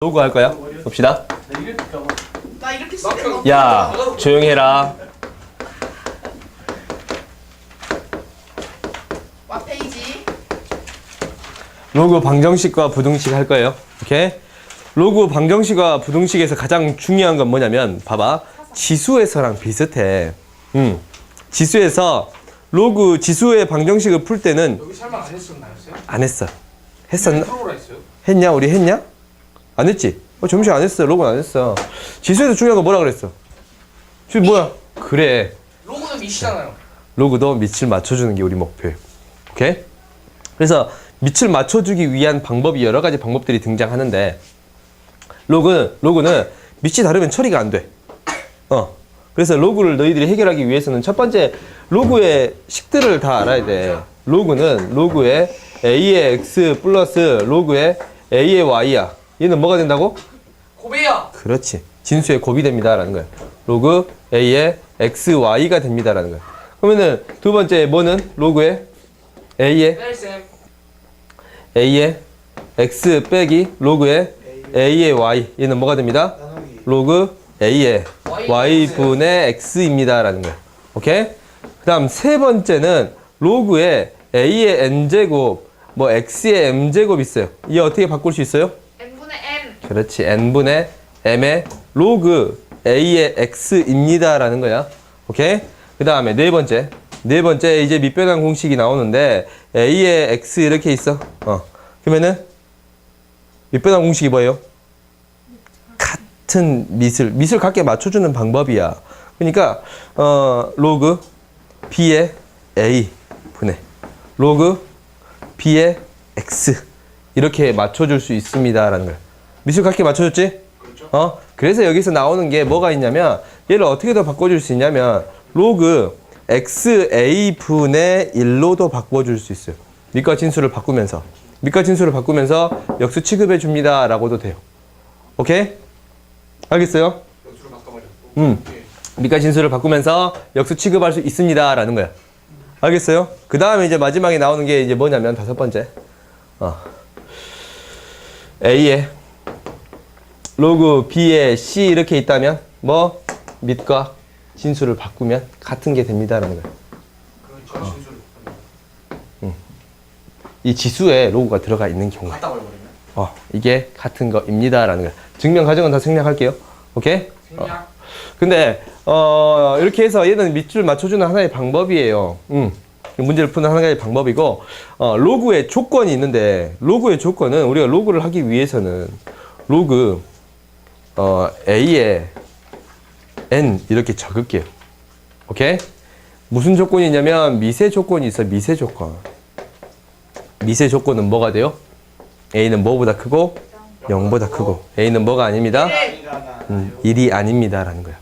로그 할 거야? 봅시다. 나 이렇게 쓰는 거. 야, 조용히 해라. 와 페이지. 로그 방정식과 부등식 할 거예요. 오케이? 로그 방정식과 부등식에서 가장 중요한 건 뭐냐면, 봐봐. 지수에서랑 비슷해. 음. 지수에서 로그 지수의 방정식을 풀 때는 여기 설명 안 했었나요? 쌤? 안 했어. 했었나? 프로라 했어요? 했냐? 우리 했냐? 안 했지? 어, 점심 안 했어. 로그는 안 했어. 지수에서 중요한 건 뭐라 그랬어? 지금 뭐야? 그래. 로고는 미시잖아요. 로그도 밑을 맞춰주는 게 우리 목표예요. 오케이? 그래서 밑을 맞춰주기 위한 방법이 여러 가지 방법들이 등장하는데 로그는 로그는 밑이 다르면 처리가 안 돼. 어. 그래서 로그를 너희들이 해결하기 위해서는 첫 번째 로그의 식들을 다 알아야 돼. 로그는 로그의 a의 x 플러스 로그의 a의 y야. 얘는 뭐가 된다고? 고배야. 그렇지. 진수의 곱이 됩니다라는 거야. 로그 a의 x, y가 됩니다라는 거야. 그러면은 두 번째 뭐는 로그의 a의 네 쌤. a의 x 빼기 로그의 a의 y 얘는 뭐가 됩니다? 로그 a의 y 분의 x입니다라는 거야. 오케이? 그다음 세 번째는 로그의 a의 n 제곱 뭐 x의 m 제곱 있어요. 이 어떻게 바꿀 수 있어요? 그렇지. n분의 m의 로그 a의 x입니다라는 거야. 오케이? 그 다음에 네 번째. 네 번째 이제 밑변환 공식이 나오는데 a의 x 이렇게 있어. 어. 그러면은 밑변환 공식이 뭐예요? 같은 밑을 밑을 같게 맞춰주는 방법이야. 그러니까 어 로그 b의 a 분의 로그 b의 x 이렇게 맞춰줄 수 있습니다라는 거 야. 밑을 같게 맞춰줬지? 어? 그래서 여기서 나오는 게 뭐가 있냐면 얘를 어떻게 더 바꿔줄 수 있냐면 로그 xa 분의 1로도 바꿔줄 수 있어요. 밑과 진수를 바꾸면서 밑과 진수를 바꾸면서 역수 취급해 줍니다 라고도 돼요. 오케이? 알겠어요? 연수를 바꿔버렸고. 음. 밑과 진수를 바꾸면서 역수 취급할 수 있습니다 라는 거야. 알겠어요? 그 다음에 이제 마지막에 나오는 게 이제 뭐냐면 다섯 번째. 어. A에 로그 B에 C 이렇게 있다면 뭐 밑과 진수를 바꾸면 같은 게 됩니다라는. 그런 저 진수를 이 지수에 로그가 들어가 있는 경우. 갖다 버려버리면. 어, 이게 같은 거입니다라는 거야. 증명 과정은 다 생략할게요. 오케이? 생략. 근데 어 이렇게 해서 얘는 밑줄 맞춰주는 하나의 방법이에요. 음. 문제를 푸는 하나의 방법이고 어, 로그의 조건이 있는데 로그의 조건은 우리가 로그를 하기 위해서는 로그 어, a에 n 이렇게 적을게요. 오케이? 무슨 조건이 있냐면 미세 조건이 있어 미세 조건. 미세 조건은 뭐가 돼요? a는 뭐보다 크고 0보다 크고 a는 뭐가 아닙니다. 음, 일이 아닙니다라는 거야.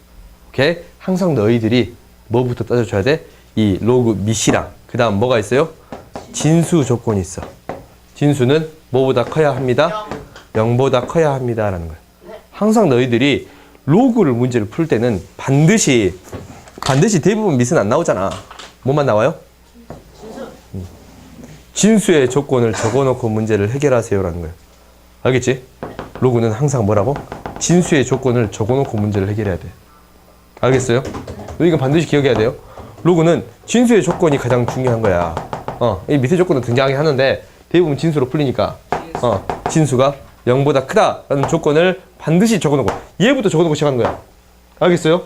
오케이? 항상 너희들이 뭐부터 따져줘야 돼? 이 로그 밑이랑 그 다음 뭐가 있어요? 진수 조건이 있어. 진수는 뭐보다 커야 합니다? 0보다 커야 합니다라는 거야. 항상 너희들이 로그를 문제를 풀 때는 반드시 반드시 대부분 밑은 안 나오잖아. 뭐만 나와요? 음. 진수의 조건을 적어놓고 문제를 해결하세요라는 거야. 알겠지? 로그는 항상 뭐라고? 진수의 조건을 적어놓고 문제를 해결해야 돼. 알겠어요? 이건 반드시 기억해야 돼요. 로그는 진수의 조건이 가장 중요한 거야. 어, 이 밑에 조건도 등장하긴 하는데 대부분 진수로 풀리니까 어, 진수가 0보다 크다라는 조건을 반드시 적어놓고 얘부터 적어놓고 시작하는 거야. 알겠어요?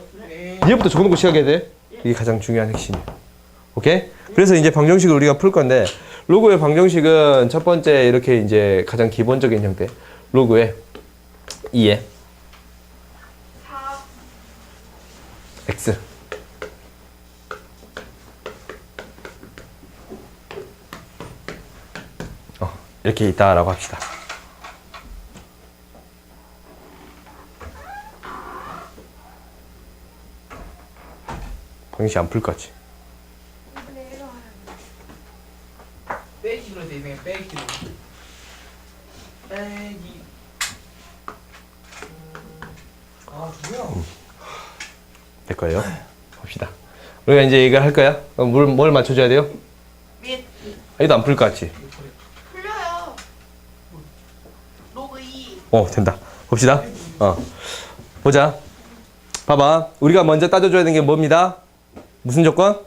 얘부터 적어놓고 시작해야 돼. 이게 가장 중요한 핵심이야. 오케이? 그래서 이제 방정식을 우리가 풀 건데 로그의 방정식은 첫 번째 이렇게 이제 가장 기본적인 형태. 로그의 2에 4. x 어, 이렇게 있다라고 합시다. 방식 안풀 거지. 빼기로 되네. 빼기로. 빼기. 아 누구야? 될 거예요. 봅시다. 우리가 이제 이거 할 거야. 어, 뭘, 뭘 맞춰줘야 돼요? 밑. 얘도 안 풀 것 같지? 풀려요. 로그 2. 어, 된다. 봅시다. 어. 보자. 봐봐. 우리가 먼저 따져줘야 되는 게 뭡니다? 무슨 조건?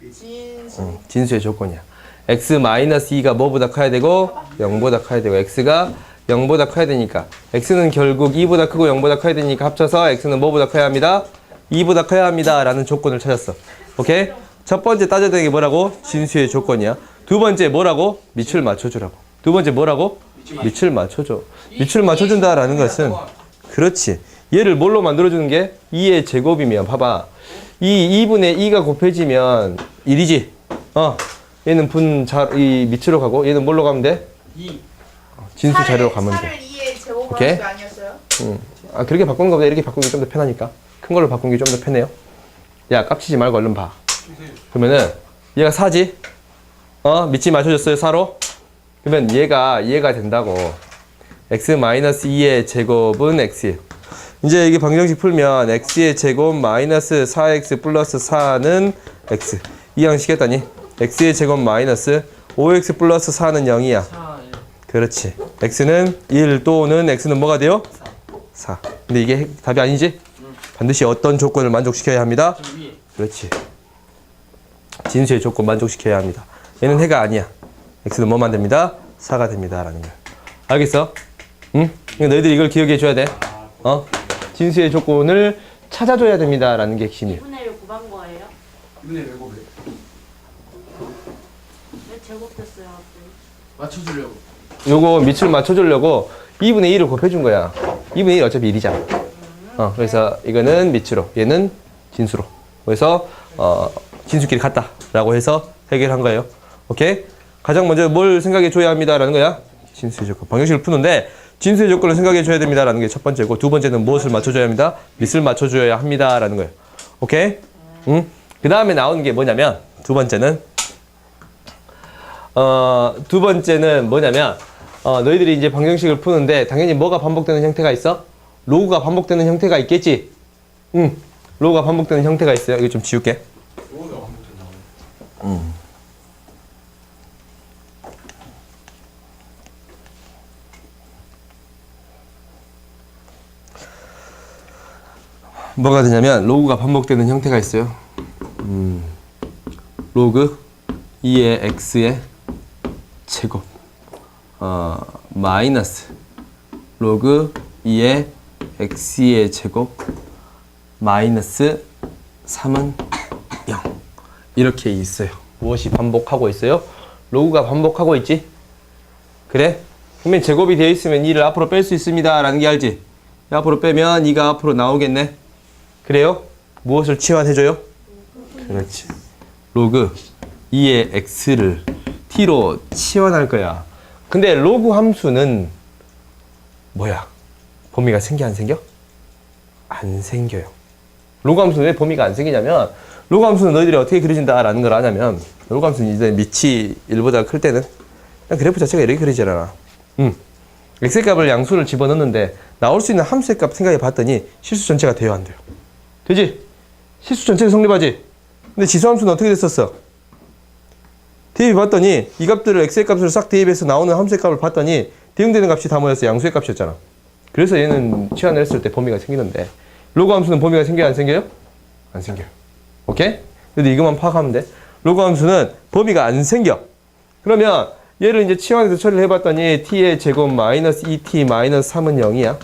진수. 음, 진수의 조건이야. x-2가 뭐보다 커야 되고 0보다 커야 되고 x가 0보다 커야 되니까 x는 결국 2보다 크고 0보다 커야 되니까 합쳐서 x는 뭐보다 커야 합니다? 2보다 커야 합니다 라는 조건을 찾았어 오케이? 첫 번째 따져야 되는 게 뭐라고? 진수의 조건이야 두 번째 뭐라고? 밑을 맞춰주라고 두 번째 뭐라고? 밑을 맞춰줘 밑을 맞춰준다라는 것은 그렇지. 얘를 뭘로 만들어주는 게 2의 제곱이면 봐봐. 이 2분의 2가 곱해지면 1이지. 어. 얘는 분 자, 이 밑으로 가고 얘는 뭘로 가면 돼? 2 진수 자료로 가면 돼. 살을 2의 제곱으로 오케이. 한게 아니었어요? 응. 아 그렇게 바꾸는 것보다 이렇게 바꾸는 게 좀 더 편하니까. 큰 걸로 바꾸는 게 좀 더 편해요. 야 깝치지 말고 얼른 봐. 그러면은 얘가 4지. 어? 밑이 맞춰졌어요 4로. 그러면 얘가 얘가 된다고. x-2의 제곱은 x. 이제 이게 방정식 풀면 x의 제곱 마이너스 4x 플러스 4는 x. 이 양식 했더니 x의 제곱 마이너스 5x 플러스 4는 0이야. 4 1 그렇지. x는 1 또는 x는 뭐가 돼요? 4. 근데 이게 핵- 답이 아니지? 반드시 어떤 조건을 만족시켜야 합니다. 그렇지. 진수의 조건 만족시켜야 합니다. 얘는 해가 아니야. x는 뭐만 됩니다? 4가 됩니다. 라는 거야. 알겠어? 응? 이거 너희들이 이걸 기억해 줘야 돼. 어? 진수의 조건을 찾아줘야 됩니다. 라는 게 핵심이에요. 2분의 1 곱한 거예요? 2분의 1 제곱에 왜 제곱됐어요 갑자기? 맞춰주려고 요거 밑을 맞춰주려고 2분의 1을 곱해준 거야. 2분의 1 어차피 1이잖아. 어, 그래서 이거는 밑으로, 얘는 진수로. 그래서 어, 진수끼리 같다라고 해서 해결한 거예요. 오케이? 가장 먼저 뭘 생각해 줘야 합니다라는 거야. 진수의 조건. 방정식을 푸는데 진수의 조건을 생각해 줘야 됩니다라는 게 첫 번째고 두 번째는 무엇을 맞춰줘야 합니다. 밑을 맞춰줘야 합니다라는 거예요. 오케이? 응? 그 다음에 나오는 게 뭐냐면 두 번째는 어, 두 번째는 뭐냐면, 어, 너희들이 이제 방정식을 푸는데, 당연히 뭐가 반복되는 형태가 있어? 로그가 반복되는 형태가 있겠지? 응. 로그가 반복되는 형태가 있어요. 이거 좀 지울게. 로우가 반복된다고 뭐가 되냐면, 로그가 반복되는 형태가 있어요. 음, 로그 2의 x의 제곱, 어, 마이너스 로그 2의 x의 제곱, 마이너스 3은 0. 이렇게 있어요. 무엇이 반복하고 있어요? 로그가 반복하고 있지? 그래? 그러면 제곱이 되어 있으면 2를 앞으로 뺄 수 있습니다. 라는 게 알지? 앞으로 빼면 2가 앞으로 나오겠네. 그래요? 무엇을 치환해줘요? 그렇지. 로그 2의 x를 t로 치환할 거야. 근데 로그 함수는 뭐야? 범위가 생겨 안 생겨? 안 생겨요. 로그 함수는 왜 범위가 안 생기냐면 로그 함수는 너희들이 어떻게 그려진다라는 걸 아냐면 로그 함수는 이제 밑이 1보다 클 때는 그래프 자체가 이렇게 그려지잖아. 음. x 값을 양수를 집어넣는데 나올 수 있는 함수의 값 생각해 봤더니 실수 전체가 돼요 안 돼요? 되지? 실수 전체가 성립하지? 근데 지수함수는 어떻게 됐었어? 대입해 봤더니 이 값들을 x의 값을 싹 대입해서 나오는 함수의 값을 봤더니 대응되는 값이 다 뭐였어? 양수의 값이었잖아. 그래서 얘는 치환을 했을 때 범위가 생기는데 로그 함수는 범위가 생겨요? 안 생겨요? 안 생겨요. 오케이? 근데 이것만 파악하면 돼. 로그 함수는 범위가 안 생겨. 그러면 얘를 이제 치환해서 처리를 해봤더니 t의 제곱 마이너스 2t 마이너스 3은 0이야.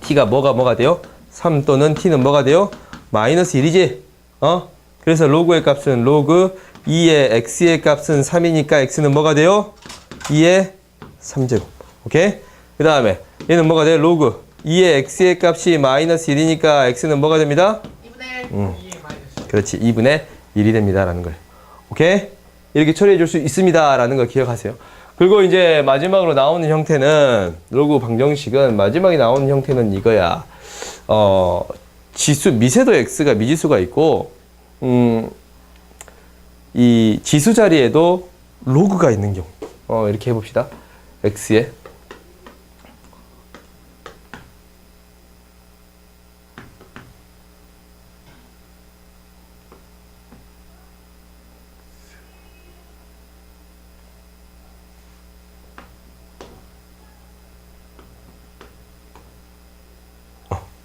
t가 뭐가 뭐가 돼요? 3 또는 t는 뭐가 돼요? 마이너스 1이지? 어? 그래서 로그의 값은 로그 2의 x의 값은 3이니까 x는 뭐가 돼요? 2의 3제곱. 오케이? 그 다음에 얘는 뭐가 돼요? 로그 2의 x의 값이 마이너스 1이니까 x는 뭐가 됩니다? 2분의 1. 음. 2의 마이너스 그렇지. 2분의 1이 됩니다. 라는 거예요. 오케이? 이렇게 처리해 줄 수 있습니다. 라는 걸 기억하세요. 그리고 이제 마지막으로 나오는 형태는, 로그 방정식은 마지막에 나오는 형태는 이거야. 어, 지수, 미세도 x가 미지수가 있고, 음, 이 지수 자리에도 로그가 있는 경우. 어, 이렇게 해봅시다. x에.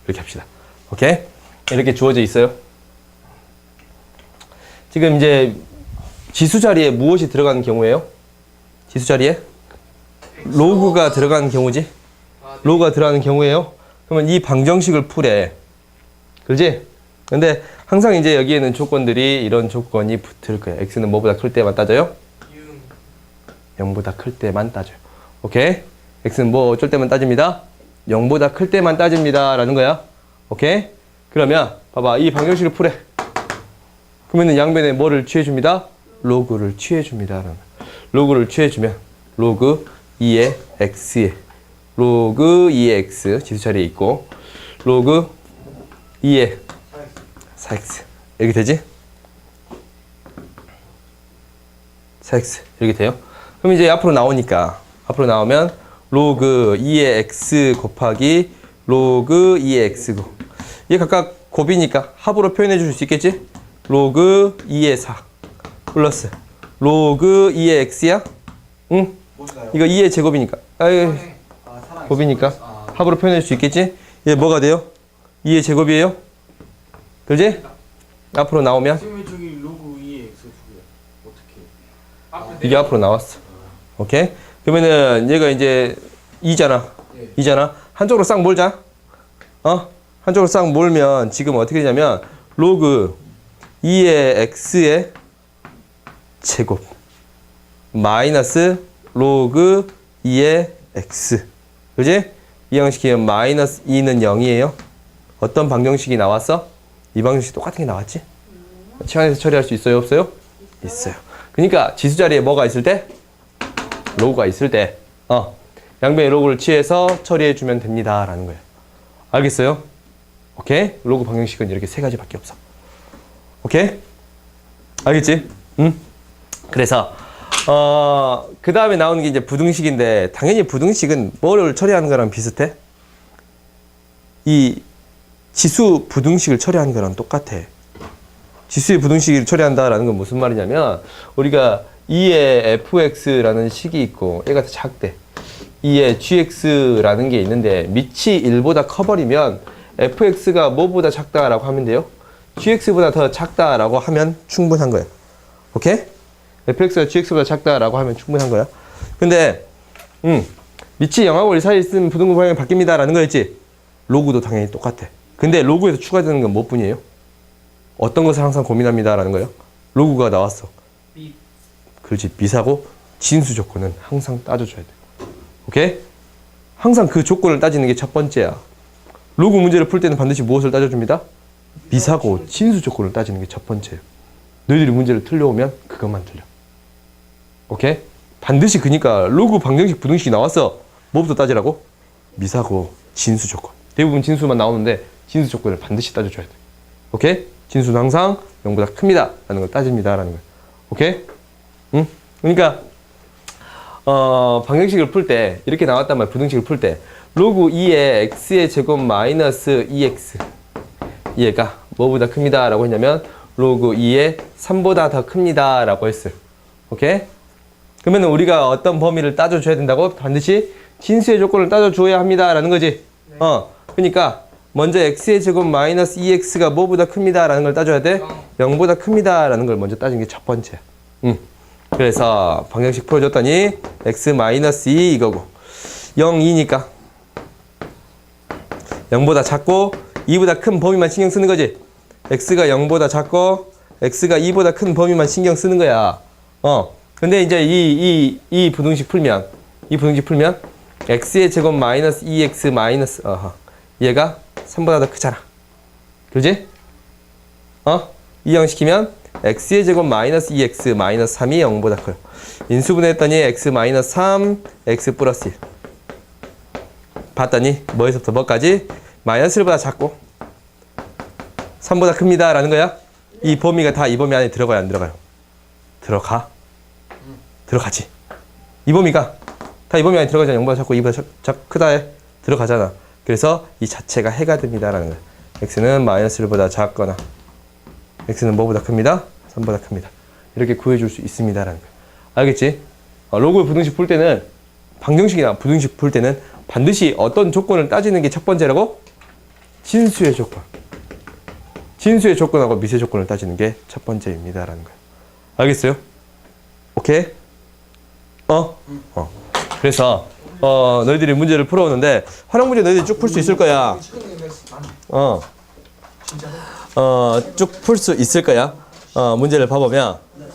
이렇게 합시다. 오케이? 이렇게 주어져 있어요. 지금 이제 지수 자리에 무엇이 들어가는 경우예요? 지수 자리에 로그가 들어가는 경우지. 로그가 들어가는 경우예요. 그러면 이 방정식을 풀에. 그지? 근데 항상 이제 여기에 는 조건들이 이런 조건이 붙을 거예요. x는 뭐보다 클 때만 따져요? 0보다 클 때만 따져요. 오케이? x는 뭐 어쩔 때만 따집니다. 0보다 클 때만 따집니다. 라는 거야. 오케이? 그러면 봐봐. 이 방정식을 풀에. 그러면은 양변에 뭐를 취해줍니다? 로그를 취해줍니다. 라는. 로그를 취해주면 로그 2의 x에 로그 2의 x 지수 자리에 있고 로그 2의 4x 이렇게 되지? 4x 이렇게 돼요? 그럼 이제 앞으로 나오니까 앞으로 나오면 로그 2의 x 곱하기 로그 2의 x고 이게 각각 곱이니까 합으로 표현해 줄 수 있겠지? 로그 2의 4 플러스 로그 2의 x야? 응? 뭔가요? 이거 2의 제곱이니까 아유 아, 사랑. 곱이니까 아, 합으로 표현할 수 있겠지? 얘 뭐가 돼요? 2의 제곱이에요? 그지? 앞으로 나오면 지금 저기 로그 2의 x 개. 어떻게? 이게 앞으로 나왔어. 오케이? 그러면은 얘가 이제 2잖아. 예. 2잖아. 한쪽으로 싹 몰자. 어? 한쪽으로 싹 몰면 지금 어떻게 되냐면 로그 2의 x의 제곱 마이너스 로그 2의 x. 그지? 이 형식이면 마이너스 2는 0이에요. 어떤 방정식이 나왔어? 이 방정식 똑같은 게 나왔지? 시간에서 처리할 수 있어요? 없어요? 있어요. 그러니까 지수 자리에 뭐가 있을 때? 로그가 있을 때, 어, 양변의 로그를 취해서 처리해 주면 됩니다. 라는 거예요. 알겠어요? 오케이? 로그 방정식은 이렇게 세 가지밖에 없어. 오케이? 알겠지? 응? 그래서, 어, 그 다음에 나오는 게 이제 부등식인데, 당연히 부등식은 뭐를 처리하는 거랑 비슷해? 이 지수 부등식을 처리하는 거랑 똑같아. 지수의 부등식을 처리한다라는 건 무슨 말이냐면 우리가 2의 fx라는 식이 있고 얘가 더 작대. 2의 gx라는 게 있는데 밑이 1보다 커버리면 fx가 뭐보다 작다라고 하면 돼요. gx보다 더 작다라고 하면 충분한 거예요. 오케이? fx가 gx보다 작다라고 하면 충분한 거야. 근데 음, 밑이 0하고 1 사이에 있으면 부등급 방향이 바뀝니다 라는 거였지. 로그도 당연히 똑같아. 근데 로그에서 추가되는 건 뭐뿐이에요? 어떤 것을 항상 고민합니다 라는 거예요. 로그가 나왔어. 삐. 그렇지. 미사고 진수 조건은 항상 따져줘야 돼. 오케이? 항상 그 조건을 따지는 게 첫 번째야. 로그 문제를 풀 때는 반드시 무엇을 따져줍니다? 미사고 진수 조건을 따지는 게 첫 번째예요. 너희들이 문제를 틀려오면 그것만 틀려. 오케이? 반드시 그니까 로그 방정식 부등식이 나왔어. 뭐부터 따지라고? 미사고 진수 조건. 대부분 진수만 나오는데 진수 조건을 반드시 따져줘야 돼. 오케이? 진수는 항상 0보다 큽니다. 라는 걸 따집니다. 라는 거야. 오케이? 응? 그러니까, 어, 방정식을 풀 때, 이렇게 나왔단 말이야. 부등식을 풀 때. 로그 2의 x의 제곱 마이너스 2x. 얘가 뭐보다 큽니다. 라고 했냐면, 로그 2의 3보다 더 큽니다. 라고 했어요. 오케이? 그러면 우리가 어떤 범위를 따져줘야 된다고? 반드시 진수의 조건을 따져줘야 합니다. 라는 거지. 어. 그러니까, 먼저 x의 제곱 마이너스 2x가 뭐보다 큽니다. 라는 걸 따져야 돼. 0보다 큽니다. 라는 걸 먼저 따지는 게 첫 번째야. 응. 그래서 방정식 풀어줬더니 x 마이너스 2 이거고 0, 2니까 0보다 작고 2보다 큰 범위만 신경 쓰는 거지. x가 0보다 작고 x가 2보다 큰 범위만 신경 쓰는 거야. 어. 근데 이제 이, 이, 이 부등식 풀면 이 부등식 풀면 x의 제곱 마이너스 2x 마이너스 어허. 얘가 3보다 더 크잖아. 그지? 어? 이형 시키면 x의 제곱 마이너스 2x 마이너스 3이 0보다 커요. 인수분해했더니 x 마이너스 3, x 플러스 1. 봤더니 뭐에서부터 뭐까지? 마이너스 1보다 작고 3보다 큽니다. 라는 거야. 이 범위가 다 이 범위 안에 들어가요? 안 들어가요? 들어가? 들어가지. 이 범위가 다 이 범위 안에 들어가잖아. 0보다 작고 2보다 작, 작, 크다에 들어가잖아. 그래서 이 자체가 해가 됩니다라는 거야. x는 마이너스 1보다 작거나 x는 뭐보다 큽니다? 3보다 큽니다. 이렇게 구해줄 수 있습니다라는 거야. 알겠지? 어, 로그 부등식 풀 때는 방정식이나 부등식 풀 때는 반드시 어떤 조건을 따지는 게 첫 번째라고? 진수의 조건. 진수의 조건하고 미세 조건을 따지는 게 첫 번째입니다라는 거예요. 알겠어요? 오케이? 어? 어. 그래서 어 너희들이 문제를 풀어오는데 활용 문제 너희들이 쭉 풀 수 있을 거야. 어. 어, 쭉 풀 수 있을 거야. 어, 문제를 봐보면 왜?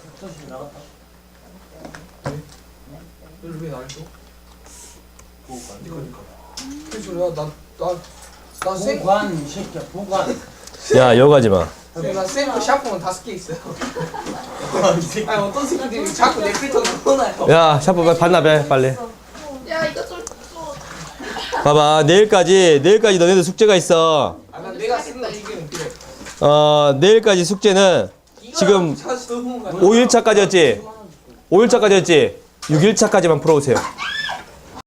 그래서 나나나쌤 보관 이 새끼야 보관 야, 여가지 마. 나 쌤거 샤프만 다섯 개 있어요. 아니 어떤 새끼들이 자꾸 내 필터 넣어놔요. 야, 샤프 빨리 반납해, 빨리. 야 이거 좀 봐봐, 내일까지, 내일까지 너네들 숙제가 있어. 아난 내가 쓰는 거 이기는 그래. 어, 내일까지 숙제는 지금 자주 넣은 거 5일차까지였지? 5일차까지였지? 6일차까지만 풀어오세요.